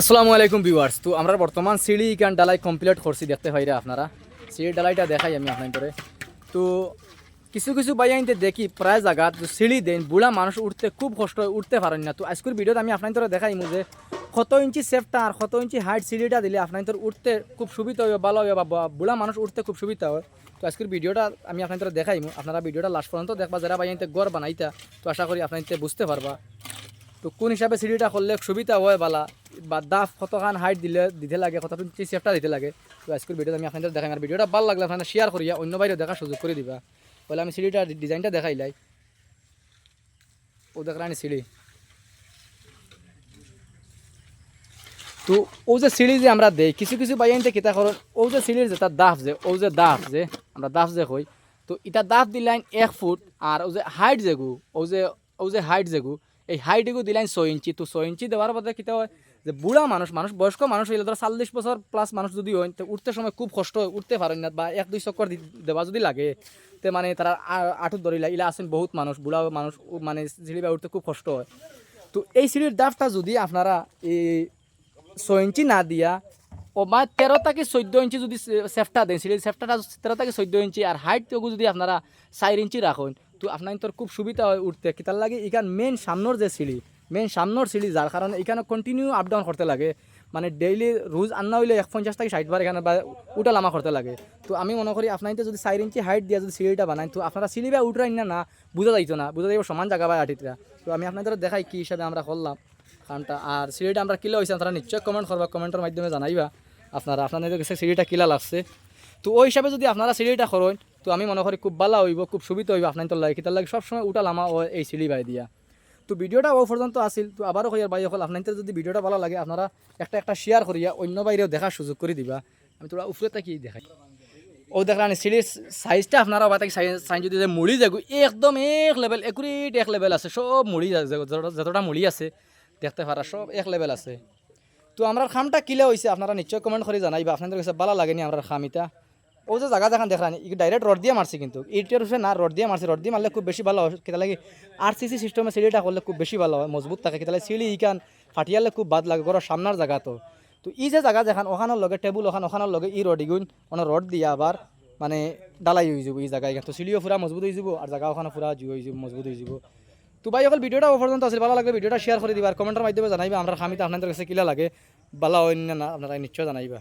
আসসালামু আলাইকুম ভিউয়ার্স। তো আমরা বর্তমান সিঁড়ি কান ডালাই কমপ্লিট করছি, দেখতে পাইরা আপনারা। সিঁড়ি ডালাইটা দেখাই আমি আপনার করে তো কিছু কিছু বাইয়াইতে দেখি, প্রায় জায়গা তো সিঁড়ি দেন, বুড়া মানুষ উঠতে খুব কষ্ট হয়, উঠতে পারেন না। তো আজকের ভিডিওতে আমি আপনার তোরা দেখাই যে কত ইঞ্চি সেফটা আর কত ইঞ্চি হাইট সিঁড়িটা দিলে আপনার তোর উঠতে খুব সুবিধা হবে, ভালো হবে বা বুড়া মানুষ উঠতে খুব সুবিধা হয়। তো আজকের ভিডিওটা আমি আপনার তোরা দেখাইমু আপনারা ভিডিওটা লাস্ট পর্যন্ত দেখবা, যারা বাইয়াইতে গড় বানাইতা, তো আশা করি আপনার বুঝতে পারবা। তো কোন হিসাবে সিঁড়িটা করলে সুবিধা হয় বালা বা দাফ কতখান হাইট দিলে, দিতে লাগে কত ইঞ্চি সেফটা দিতে লাগে, তো আজকের ভিডিওতে আমি আপনাদের দেখাই। আর ভিডিওটা ভালো লাগলে আপনারা শেয়ার করিয়া অন্য বাইরে দেখার সুযোগ করে দিবা। বলে আমি সিঁড়িটা ডিজাইনটা দেখাইলাই ও দেখলাম সিঁড়ি। তো ও যে সিঁড়ি যে আমরা দেই, কিছু কিছু বাইনতে কিতা করুন, ও যে সিঁড়ির যে তার দাফ যে, ও যে দাফ যে, আমরা দাফ যে কই, তো এটা দাফ দিলাইন এক ফুট, আর ও যে হাইট যেগু ও যে ও যে হাইট যেগু এই হাইট এগু দিলাইন ছয় ইঞ্চি, তো ছয় ইঞ্চি দেওয়ার পরে কিতা হয় যে বুড়া মানুষ মানুষ, বয়স্ক মানুষ হইলে ধরো চল্লিশ বছর প্লাস মানুষ যদি হয়, তো উঠতে সময় খুব কষ্ট হয় উঠতে পারেন না বা এক, দুই চক্কর দেওয়া যদি লাগে, তে মানে তারা আ- আঁঠুত ধরিলা ইলা আছেন বহুত মানুষ বুড়া মানুষ মানে বা উঠতে খুব কষ্ট হয়। তো এই সিঁড়ির দাফটা যদি আপনারা এই ছয় ইঞ্চি না দিয়া, ও বা তেরো থেকে চোদ্দ ইঞ্চি যদি সেফটা দেন সিঁড়ির সেফটাটা তেরো থেকে চোদ্দ ইঞ্চি আর হাইট যদি আপনারা চার ইঞ্চি রাখুন তো আপনার তোর খুব সুবিধা হয় উঠতে। কিতার লাগে এখান মেন সামনের যে সিঁড়ি মেন সামনের সিঁড়ি যার কারণে এখানে কন্টিনিউ আপ ডাউন করতে লাগে। মানে ডেইলি রোজ আন্না হইলে এক পঞ্চাশ থেকে ষাট বার এখানে বা উঠা লামা করতে লাগে। তো আমি মনে করি আপনার যদি চার ইঞ্চি হাইট দিয়া যদি সিঁড়িটা বানাই তো আপনারা সিঁড়ি বা উঠরাই না না বুঝা যাইতো না বুঝা যাইব সমান জায়গা বা আটিটা তো আমি আপনাদের দেখাই কি হিসাবে আমরা করলাম। কারণটা আর সিঁড়িটা আমরা কিলা হয়েছে আপনারা নিশ্চয় কমেন্ট করবা কমেন্টের মাধ্যমে জানাইবা। আপনারা আপনাদের কাছে সিঁড়িটা কিলা লাগছে। তো ওই হিসাবে যদি আপনারা সিঁড়িটা করেন, তো আমি মনে করি খুব ভালো হইব, খুব সুবিধা হইব আপনার তো লাগে কিতার লাগে সবসময় উঠা লামা এই সিঁড়ি বাই দিয়া। তো ভিডিওটা ও পর্যন্ত আসিল তো আবারও কইয়ার ভাই হল আপনাদের যদি ভিডিওটা ভালো লাগে, আপনারা একটা একটা শেয়ার করিয়া অন্য বাইরেও দেখার সুযোগ করে দিবা। আমি তোরা উপরে কি দেখাই? ও দেখলাম সিঁড়ির সাইজটা আপনারা বা তাকে সাইজ যদি মুড়ি যাগো একদম এক লেভেল একুরিট এক লেভেল আছে, সব মুড়ি যতটা- মুড়ি আছে, দেখতে পারা সব এক লেভেল আছে। তো আমরা খামটা কিলে হয়েছে আপনারা নিশ্চয় কমেন্ট করে জানাইবা, আপনাদের কাছে ভালো লাগেনি আমরা খাম এটা? ও যে জায়গা দেখান দেখলাম ডাইরেক্ট রড দিয়ে মারছি কিন্তু। ইটের উপরে না রড দিয়ে মারছি রড দিয়ে মারলে খুব বেশি ভালো হয়। কেতা লাগে আর সি সি সিস্টেমে সিঁড়িটা করলে খুব বেশি ভালো হয়, মজবুত থাকে। কেতা লাগে সিঁড়ি ইকান ফাটিয়ালে খুব বাদ লাগে ঘরের সামনার জায়গা তো। তো ই যে জায়গা দেখান ওখানোর লগে টেবুল ওখান ওখানোর লগে ই রড ইগুন মানে রড দিয়ে আবার মানে ডালাই হয়ে যাব এই জায়গায় তো সিঁড়িও পুরা মজবুত হয়ে যাব আর জায়গা ওখানে পুরা জুই হয়ে যাব, মজবুত হয়ে যাব। তো ভাই, অকল ভিডিওটা ও পর্যন্ত আছে ভালো লাগলে ভিডিওটা শেয়ার করে দিবা আর কমেন্টের মাধ্যমে জানাইবা। আমরা খামিতে আপনাদের কাছে কিলা লাগে ভালো হয় না না আপনারা নিশ্চয় জানাইবা।